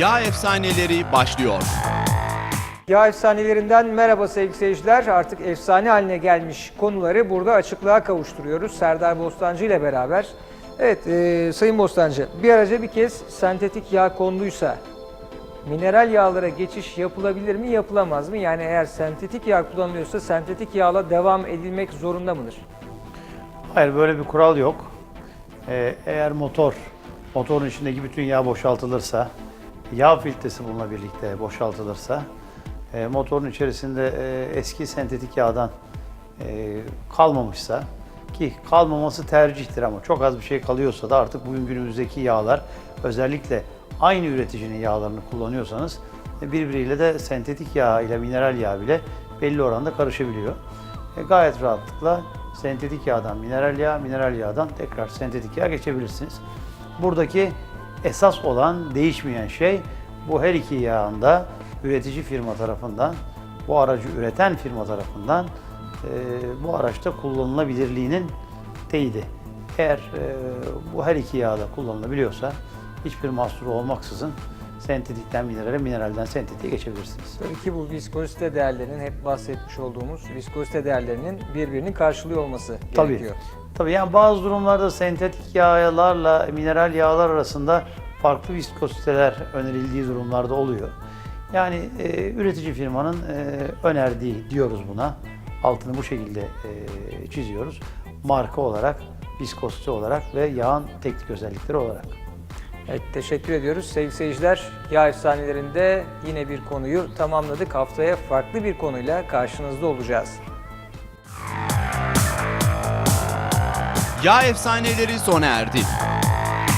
Yağ Efsaneleri başlıyor. Yağ efsanelerinden merhaba sevgili seyirciler. Artık efsane haline gelmiş konuları burada açıklığa kavuşturuyoruz. Serdar Bostancı ile beraber. Evet e, Sayın Bostancı bir araca bir kez sentetik yağ konduysa mineral yağlara geçiş yapılabilir mi yapılamaz mı? Yani eğer sentetik yağ kullanılıyorsa sentetik yağla devam edilmek zorunda mıdır? Hayır böyle bir kural yok. Ee, eğer motor, motorun içindeki bütün yağ boşaltılırsa, yağ filtresi bununla birlikte boşaltılırsa, e, motorun içerisinde e, eski sentetik yağdan e, kalmamışsa, ki kalmaması tercihtir ama çok az bir şey kalıyorsa da artık bugün günümüzdeki yağlar, özellikle aynı üreticinin yağlarını kullanıyorsanız, birbiriyle de sentetik yağ ile mineral yağ bile belli oranda karışabiliyor. Gayet rahatlıkla sentetik yağdan mineral yağ, mineral yağdan tekrar sentetik yağ geçebilirsiniz. Buradaki esas olan değişmeyen şey bu her iki yağın da üretici firma tarafından, bu aracı üreten firma tarafından e, bu araçta kullanılabilirliğinin teyidi. Eğer e, bu her iki yağda kullanılabiliyorsa hiçbir mahsuru olmaksızın sentetikten minerale, mineralden sentetiğe geçebilirsiniz. Tabii ki bu viskozite değerlerinin hep bahsetmiş olduğumuz viskozite değerlerinin birbirini karşılıyor olması Tabii. gerekiyor. Tabii yani bazı durumlarda sentetik yağlarla mineral yağlar arasında farklı viskoziteler önerildiği durumlarda oluyor. Yani e, üretici firmanın e, önerdiği diyoruz buna. Altını bu şekilde e, çiziyoruz. Marka olarak, viskozite olarak ve yağın teknik özellikleri olarak. Evet teşekkür ediyoruz sevgili seyirciler. Yağ efsanelerinde yine bir konuyu tamamladık. Haftaya farklı bir konuyla karşınızda olacağız. Yağ Efsaneleri sona erdi.